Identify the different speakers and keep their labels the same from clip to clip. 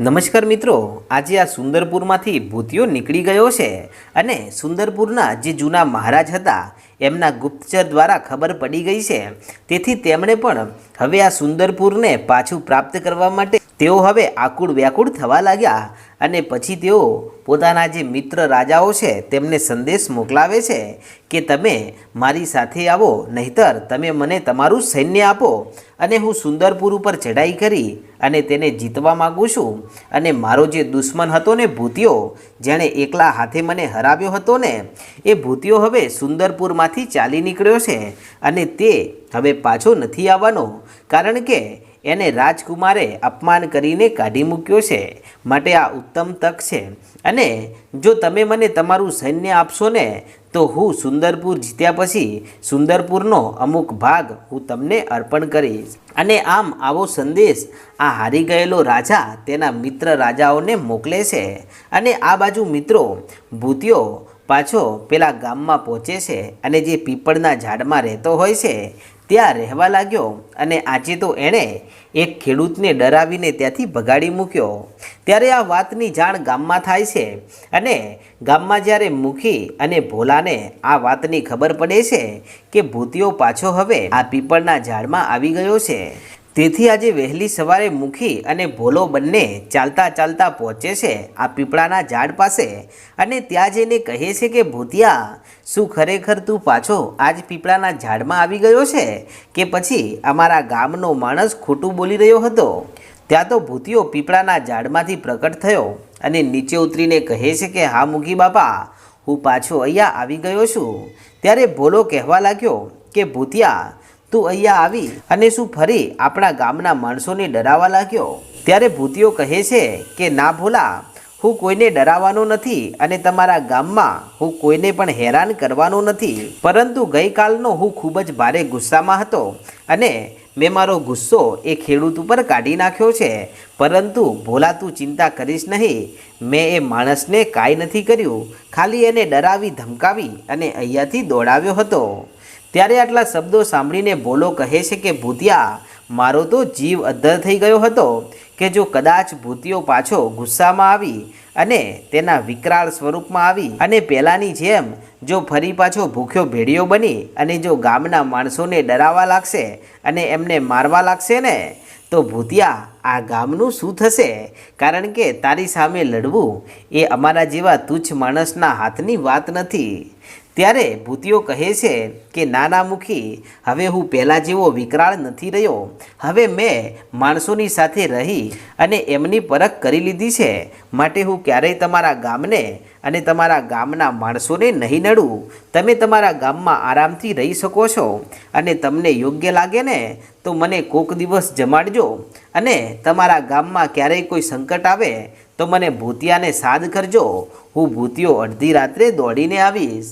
Speaker 1: નમસ્કાર મિત્રો, આજે આ સુંદરપુરમાંથી ભૂતિયો નીકળી ગયો છે અને સુંદરપુરના જે જૂના મહારાજ હતા એમના ગુપ્તચર દ્વારા ખબર પડી ગઈ છે. તેથી તેમણે પણ હવે આ સુંદરપુરને પાછું પ્રાપ્ત કરવા માટે તેઓ હવે આકુળ વ્યાકુળ થવા લાગ્યા અને પછી તેઓ પોતાના જે મિત્ર રાજાઓ છે તેમને સંદેશ મોકલાવે છે કે તમે મારી સાથે આવો, નહીતર તમે મને તમારું સૈન્ય આપો અને હું સુંદરપુર ઉપર ચઢાઈ કરી અને તેને જીતવા માગું છું. અને મારો જે દુશ્મન હતો ને ભૂતિયો, જેણે એકલા હાથે મને હરાવ્યો હતો ને, એ ભૂતિયો હવે સુંદરપુરમાંથી ચાલી નીકળ્યો છે અને તે હવે પાછો નથી આવવાનો, કારણ કે એને રાજકુમારે અપમાન કરીને કાઢી મૂક્યો છે, માટે આ ઉત્તમ તક છે. અને જો તમે મને તમારું સૈન્ય આપશો ને, તો હું સુંદરપુર જીત્યા પછી સુંદરપુરનો અમુક ભાગ હું તમને અર્પણ કરીશ. અને આમ આવો સંદેશ આ હારી ગયેલો રાજા તેના મિત્ર રાજાઓને મોકલે છે. અને આ બાજુ મિત્રો ભૂતિયો પાછો પેલા ગામમાં પહોંચે છે અને જે પીપળના ઝાડમાં રહેતો હોય છે, ત્યાં રહેવા લાગ્યો અને આજે તો એણે એક ખેડૂતને ડરાવીને ત્યાંથી ભગાડી મૂક્યો. ત્યારે આ વાતની જાણ ગામમાં થાય છે અને ગામમાં જ્યારે મુખી અને ભોલાને આ વાતની ખબર પડે છે કે ભૂતિયો પાછો હવે આ પીપળના ઝાડમાં આવી ગયો છે. તેથી આજે વહેલી સવારે મુખી અને ભોલો બંને ચાલતા ચાલતા પહોંચે છે આ પીપળાના ઝાડ પાસે અને ત્યાં જઈને કહે છે કે, ભૂતિયા, શું ખરેખર તું પાછો આજ પીપળાના ઝાડમાં આવી ગયો છે? કે પછી અમારા ગામનો માણસ ખોટું બોલી રહ્યો હતો? ત્યાં તો ભૂતિયો પીપળાના ઝાડમાંથી પ્રકટ થયો અને નીચે ઉતરીને કહે છે કે, હા, મુખી બાપા, હું પાછો અહીંયા આવી ગયો છું. ત્યારે ભોલો કહેવા લાગ્યો કે, ભૂતિયા તું અહીંયા આવી અને શું ફરી આપણા ગામના માણસોને ડરાવવા લાગ્યો? ત્યારે ભૂતિયો કહે છે કે, ના ભોલા, હું કોઈને ડરાવવાનો નથી અને તમારા ગામમાં હું કોઈને પણ હેરાન કરવાનો નથી. પરંતુ ગઈકાલનો હું ખૂબ જ ભારે ગુસ્સામાં હતો અને મેં મારો ગુસ્સો એ ખેડૂત ઉપર કાઢી નાખ્યો છે. પરંતુ ભોલા, તું ચિંતા કરીશ નહીં. મેં એ માણસને કાંઈ નથી કર્યું. ખાલી એને ડરાવી, ધમકાવી અને અહીંયાથી દોડાવ્યો હતો. ત્યારે આટલા શબ્દો સાંભળીને ભોલો કહે છે કે, ભૂતિયા, મારો તો જીવ અદ્ધર થઈ ગયો હતો કે જો કદાચ ભૂતિયો પાછો ગુસ્સામાં આવી અને તેના વિકરાળ સ્વરૂપમાં આવી અને પહેલાંની જેમ જો ફરી પાછો ભૂખ્યો ભેડિયો બની અને જો ગામના માણસોને ડરાવવા લાગશે અને એમને મારવા લાગશે ને, તો ભૂતિયા, આ ગામનું શું થશે? કારણ કે તારી સામે લડવું એ અમારા જેવા તુચ્છ માણસના હાથની વાત નથી. ત્યારે ભૂતિયો કહે છે કે નાના મુખી હવે હું પહેલાં જેવો વિકરાળ નથી રહ્યો. હવે મેં માણસોની સાથે રહી અને એમની પરખ કરી લીધી છે. માટે હું ક્યારેય તમારા ગામને અને તમારા ગામના માણસોને નહીં નડું તમે તમારા ગામમાં આરામથી રહી શકો છો અને તમને યોગ્ય લાગે ને તો મને કોક દિવસ જમાડજો. અને તમારા ગામમાં ક્યારેય કોઈ સંકટ આવે તો મને ભૂતિયાને સાદ કરજો. હું ભૂતિયો અડધી રાત્રે દોડીને આવીશ.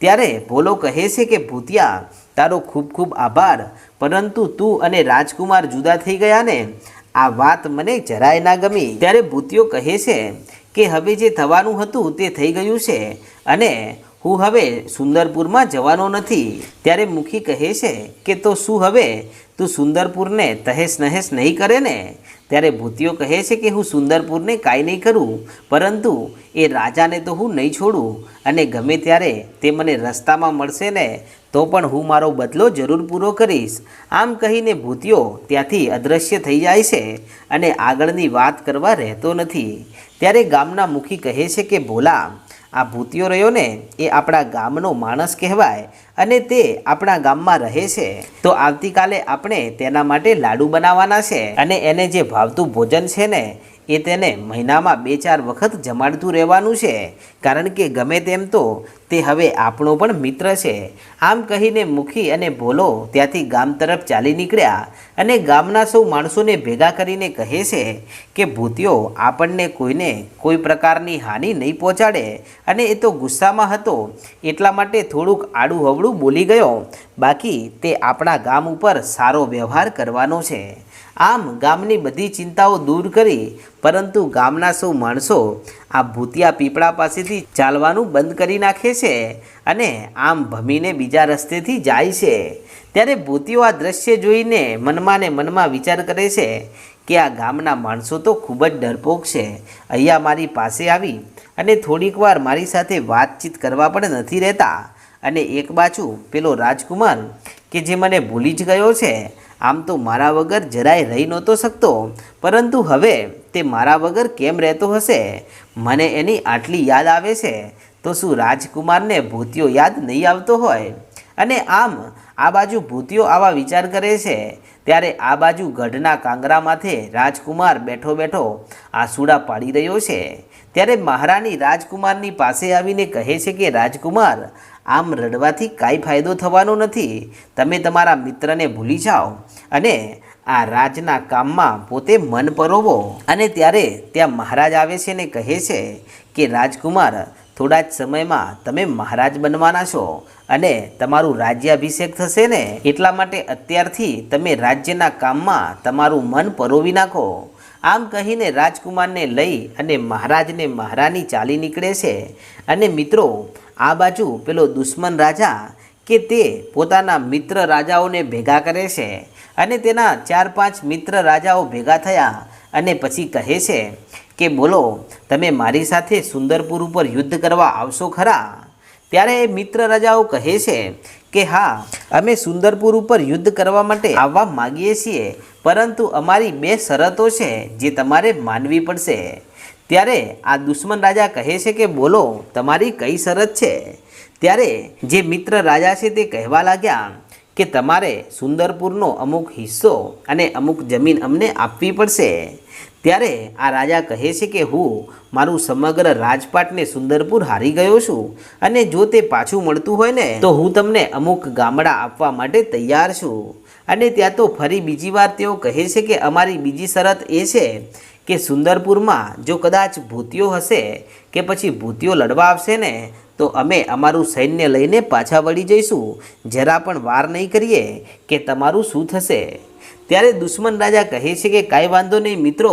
Speaker 1: ત્યારે ભોલો કહે છે કે, ભૂતિયા, તારો ખૂબ ખૂબ આભાર. પરંતુ તું અને રાજકુમાર જુદા થઈ ગયા ને? આ વાત મને જરાય ના ગમી. ત્યારે ભૂતિયો કહે છે કે હવે જે થવાનું હતું તે થઈ ગયું છે અને હું હવે સુંદરપુરમાં જવાનો નથી. ત્યારે મુખી કહે છે કે તો શું હવે? તું સુંદરપુરને તહેશ નહેશ નહીં કરે ને? ત્યારે ભૂતિયો કહે છે કે હું સુંદરપુરને કાંઈ નહીં કરું, પરંતુ એ રાજાને તો હું નહીં છોડું. અને ગમે ત્યારે તે મને રસ્તામાં મળશે ને, તો પણ હું મારો બદલો જરૂર પૂરો કરીશ. આમ કહીને ભૂતિયો ત્યાંથી અદૃશ્ય થઈ જાય છે અને આગળની વાત કરવા રહેતો નથી. ત્યારે ગામના મુખી કહે છે કે, ભોલા આ ભૂતિયો રહ્યો ને, એ આપણા ગામનો માણસ કહેવાય અને તે આપણા ગામમાં રહે છે. તો આવતીકાલે આપણે તેના માટે લાડુ બનાવવાના છે અને એને જે ભાવતું ભોજન છે ને એ તેને મહિનામાં બે ચાર વખત જમાડતું રહેવાનું છે. કારણ કે ગમે તેમ તો તે હવે આપણો પણ મિત્ર છે. આમ કહીને મુખી અને ભોલો ત્યાંથી ગામ તરફ ચાલી નીકળ્યા અને ગામના સૌ માણસોને ભેગા કરીને કહે છે કે ભૂતિયો આપણને કોઈને કોઈ પ્રકારની હાનિ નહીં પહોંચાડે. અને એ તો ગુસ્સામાં હતો. એટલા માટે થોડુંક આડું હવળું બોલી ગયો. બાકી તે આપણા ગામ ઉપર સારો વ્યવહાર કરવાનો છે. આમ ગામની બધી ચિંતાઓ દૂર કરી, પરંતુ ગામના સૌ માણસો આ ભૂતિયા પીપળા પાસેથી ચાલવાનું બંધ કરી નાખે છે અને આમ ભમીને બીજા રસ્તેથી જાય છે. ત્યારે ભૂતિયો આ દ્રશ્ય જોઈને મનમાં ને મનમાં વિચાર કરે છે કે આ ગામના માણસો તો ખૂબ જ ડરપોક છે. અહીંયા મારી પાસે આવી અને થોડીક વાર મારી સાથે વાતચીત કરવા પણ નથી રહેતા. અને એક બાજુ પેલો રાજકુમાર કે જે મને ભૂલી જ ગયો છે આમ તો મારા વગર જરાય રહી નહોતો શકતો. પરંતુ હવે તે મારા વગર કેમ રહેતો હશે? મને એની આટલી યાદ આવે છે, તો શું રાજકુમારને ભૂતિયો યાદ નહીં આવતો હોય? અને આમ, આ બાજુ ભૂતિયો આવા વિચાર કરે છે, ત્યારે આ બાજુ ગઢના કાંગરા માથે રાજકુમાર બેઠો બેઠો આસુડા પાડી રહ્યો છે. ત્યારે મહારાણી રાજકુમારની પાસે આવીને કહે છે કે, રાજકુમાર આમ રડવાથી કાંઈ ફાયદો થવાનો નથી. તમે તમારા મિત્રને ભૂલી જાઓ અને આ રાજના કામમાં પોતે મન પરોવો. અને ત્યારે ત્યાં મહારાજ આવે છે ને કહે છે કે, રાજકુમાર, થોડા જ સમયમાં તમે મહારાજ બનવાના છો અને તમારું રાજ્યાભિષેક થશે ને? એટલા માટે અત્યારથી તમે રાજ્યના કામમાં તમારું મન પરોવી નાખો. આમ કહીને રાજકુમારને લઈ અને મહારાજને મહારાની ચાલી નીકળે છે. અને મિત્રો આ બાજુ પેલો દુશ્મન રાજા કે તે પોતાના મિત્ર રાજાઓને ભેગા કરે છે અને તેના ચાર પાંચ મિત્ર રાજાઓ ભેગા થયા અને પછી કહે છે કે બોલો, તમે મારી સાથે સુંદરપુર ઉપર યુદ્ધ કરવા આવશો ખરા? ત્યારે એ મિત્ર રાજાઓ કહે છે કે હા, અમે સુંદરપુર ઉપર યુદ્ધ કરવા માટે આવવા માગીએ છીએ, પરંતુ અમારી બે શરતો છે જે તમારે માનવી પડશે. ત્યારે આ દુશ્મન રાજા કહે છે કે, બોલો, તમારી કઈ શરત છે? ત્યારે જે મિત્ર રાજા છે તે કહેવા લાગ્યા કે, તમારે સુંદરપુરનો અમુક હિસ્સો અને અમુક જમીન અમને આપવી પડશે. ત્યારે આ રાજા કહે છે કે, હું મારું સમગ્ર રાજપાટને સુંદરપુર હારી ગયો છું અને જો તે પાછું મળતું હોય ને, તો હું તમને અમુક ગામડા આપવા માટે તૈયાર છું. અને ત્યાં તો ફરી બીજી વાર તેઓ કહે છે કે અમારી બીજી શરત એ છે કે સુંદરપુરમાં જો કદાચ ભૂતિયો હશે કે પછી ભૂતિયો લડવા આવશે ને, તો અમે અમારું સૈન્ય લઈને પાછા વળી જઈશું. જરા પણ વાર નહીં કરીએ કે તમારું શું થશે? ત્યારે દુશ્મન રાજા કહે છે કે, કાંઈ વાંધો નહીં મિત્રો,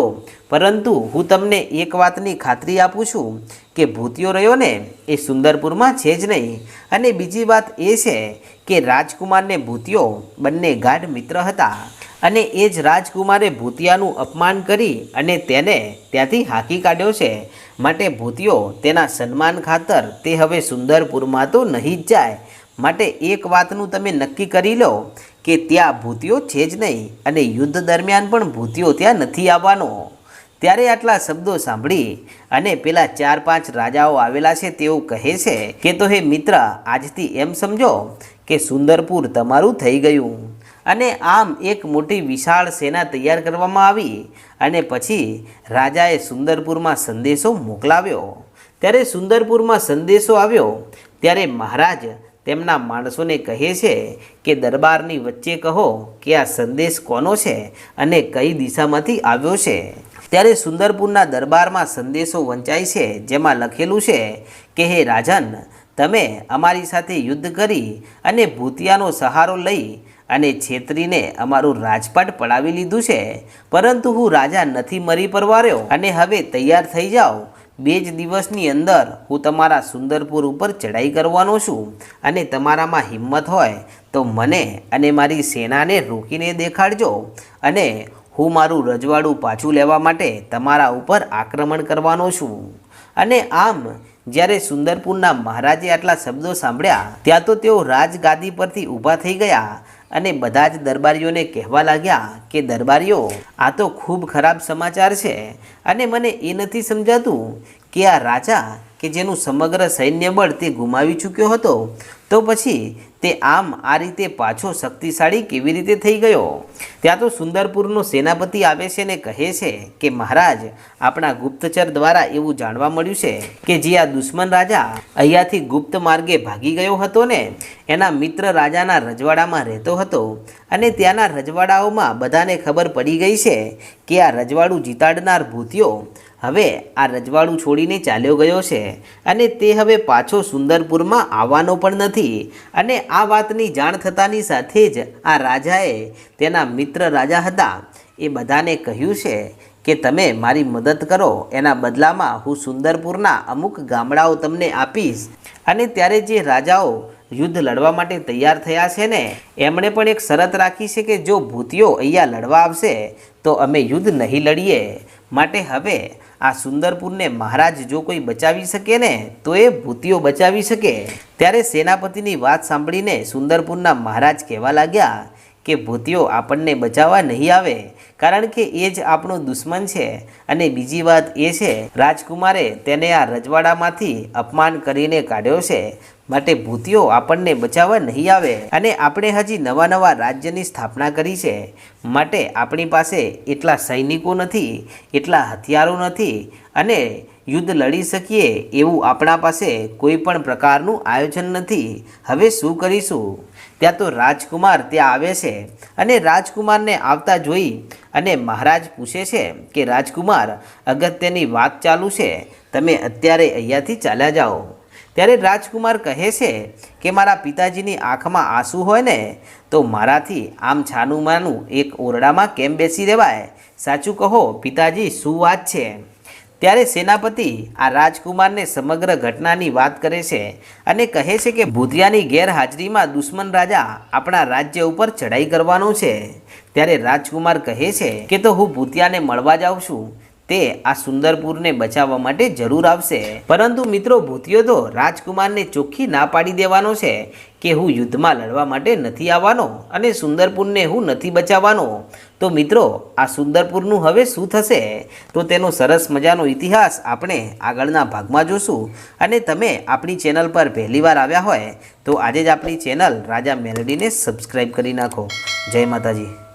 Speaker 1: પરંતુ હું તમને એક વાતની ખાતરી આપું છું કે ભૂતિયો રહ્યો ને એ સુંદરપુરમાં છે જ નહીં. અને બીજી વાત એ છે કે, રાજકુમારને ભૂતિયો બંને ગાઢ મિત્ર હતા અને એ જ રાજકુમારે ભૂતિયાનું અપમાન કરી અને તેને ત્યાંથી હાંકી કાઢ્યો છે. માટે ભૂતિયો તેના સન્માન ખાતર તે હવે સુંદરપુરમાં તો નહીં જ જાય. માટે એક વાતનું તમે નક્કી કરી લો કે ત્યાં ભૂતિઓ છે જ નહીં અને યુદ્ધ દરમિયાન પણ ભૂતિઓ ત્યાં નથી આવવાનો. ત્યારે આટલા શબ્દો સાંભળી અને પેલા ચાર પાંચ રાજાઓ આવેલા છે તેઓ કહે છે કે, તો હે મિત્ર, આજથી એમ સમજો કે સુંદરપુર તમારું થઈ ગયું અને આમ એક મોટી વિશાળ સેના તૈયાર કરવામાં આવી અને પછી રાજાએ સુંદરપુરમાં સંદેશો મોકલાવ્યો. ત્યારે સુંદરપુરમાં સંદેશો આવ્યો, ત્યારે મહારાજ તેમના માણસોને કહે છે કે, દરબારની વચ્ચે કહો કે આ સંદેશ કોનો છે અને કઈ દિશામાંથી આવ્યો છે? ત્યારે સુંદરપુરના દરબારમાં સંદેશો વંચાય છે, જેમાં લખેલું છે કે, હે રાજન, તમે અમારી સાથે યુદ્ધ કરી અને ભૂતિયાનો સહારો લઈ અને છેતરીને અમારું રાજપાટ પડાવી લીધું છે. પરંતુ હું રાજા નથી, મરી પરવાર્યો અને હવે તૈયાર થઈ જાઓ બે જ દિવસની અંદર હું તમારા સુંદરપુર ઉપર ચડાઈ કરવાનો છું અને તમારામાં હિંમત હોય તો મને અને મારી સેનાને રોકીને દેખાડજો અને હું મારું રજવાડું પાછું લેવા માટે તમારા ઉપર આક્રમણ કરવાનો છું. અને આમ, જ્યારે સુંદરપુરના મહારાજે આટલા શબ્દો સાંભળ્યા, ત્યાં તો તેઓ રાજગાદી પરથી ઊભા થઈ ગયા અને બધા જ દરબારીઓને કહેવા લાગ્યા કે, દરબારીઓ, આ તો ખૂબ ખરાબ સમાચાર છે અને મને એ નથી સમજાતું કે આ રાજા કે જેનું સમગ્ર સૈન્યબળ તે ગુમાવી ચૂક્યો હતો. તો પછી તે આમ આ રીતે પાછો શક્તિશાળી કેવી રીતે થઈ ગયો? ત્યાં તો સુંદરપુરનો સેનાપતિ આવે છે ને કહે છે કે, મહારાજ, આપણા ગુપ્તચર દ્વારા એવું જાણવા મળ્યું છે કે જે આ દુશ્મન રાજા અહીંયાથી ગુપ્ત માર્ગે ભાગી ગયો હતો ને? એના મિત્ર રાજાના રજવાડામાં રહેતો હતો. અને ત્યાંના રજવાડાઓમાં બધાને ખબર પડી ગઈ છે કે આ રજવાડું જીતાડનાર ભૂતિયો હવે આ રજવાડું છોડીને ચાલ્યો ગયો છે અને તે હવે પાછો સુંદરપુરમાં આવવાનો પણ નથી. અને આ વાતની જાણ થતાની સાથે જ આ રાજાએ તેના મિત્ર રાજા હતા એ બધાને કહ્યું છે કે તમે મારી મદદ કરો, એના બદલામાં હું સુંદરપુરના અમુક ગામડાઓ તમને આપીશ. અને ત્યારે જે રાજાઓ યુદ્ધ લડવા માટે તૈયાર થયા છે ને? એમણે પણ એક શરત રાખી છે કે જો ભૂતિયો અહીંયા લડવા આવશે, તો અમે યુદ્ધ નહીં લડીએ. માટે હવે આ સુંદરપુરને મહારાજ જો કોઈ બચાવી શકે ને, તો એ ભૂતિઓ બચાવી શકે. ત્યારે સેનાપતિની વાત સાંભળીને સુંદરપુરના મહારાજ કહેવા લાગ્યા કે ભૂતિઓ આપણને બચાવવા નહીં આવે, કારણ કે એ જ આપણો દુશ્મન છે. અને બીજી વાત એ છે, રાજકુમારે તેને આ રજવાડામાંથી અપમાન કરીને કાઢ્યો છે. માટે ભૂતિઓ આપણને બચાવવા નહીં આવે અને આપણે હજી નવા નવા રાજ્યની સ્થાપના કરી છે. માટે આપણી પાસે એટલા સૈનિકો નથી, એટલા હથિયારો નથી અને યુદ્ધ લડી શકીએ એવું આપણા પાસે કોઈ પણ પ્રકારનું આયોજન નથી. હવે શું કરીશું? ત્યાં તો રાજકુમાર ત્યાં આવે છે અને રાજકુમારને આવતા જોઈ અને મહારાજ પૂછે છે કે, રાજકુમાર, અગત્યની વાત ચાલુ છે. તમે અત્યારે અહીંયાથી ચાલ્યા જાઓ. ત્યારે રાજકુમાર કહે છે કે મારા પિતાજીની આંખમાં આંસુ હોય ને, તો મારાથી આમ છાનું માનું એક ઓરડામાં કેમ બેસી રહેવાય? સાચું કહો, પિતાજી, શું વાત છે? ત્યારે સેનાપતિ આ રાજકુમારને સમગ્ર ઘટનાની વાત કરે છે અને કહે છે કે ભૂતિયાની ગેરહાજરીમાં દુશ્મન રાજા આપણા રાજ્ય ઉપર ચઢાઈ કરવાનો છે. ત્યારે રાજકુમાર કહે છે કે તો હું ભૂતિયાને મળવા જાઉં છું. તે આ સુંદરપુરને બચાવવા માટે જરૂર આવશે. પરંતુ મિત્રો, ભૂતિયો તો રાજકુમારને ચોખ્ખી ના પાડી દેવાનો છે કે હું યુદ્ધમાં લડવા માટે નથી આવવાનો અને સુંદરપુરને હું નથી બચાવવાનો. તો મિત્રો, આ સુંદરપુરનું હવે શું થશે? તો તેનો સરસ મજાનો ઇતિહાસ આપણે આગળના ભાગમાં જોશું. અને તમે આપણી ચેનલ પર પહેલીવાર આવ્યા હોય, તો આજે જ આપણી ચેનલ રાજા મેલડીને સબસ્ક્રાઈબ કરી નાખો. જય માતાજી.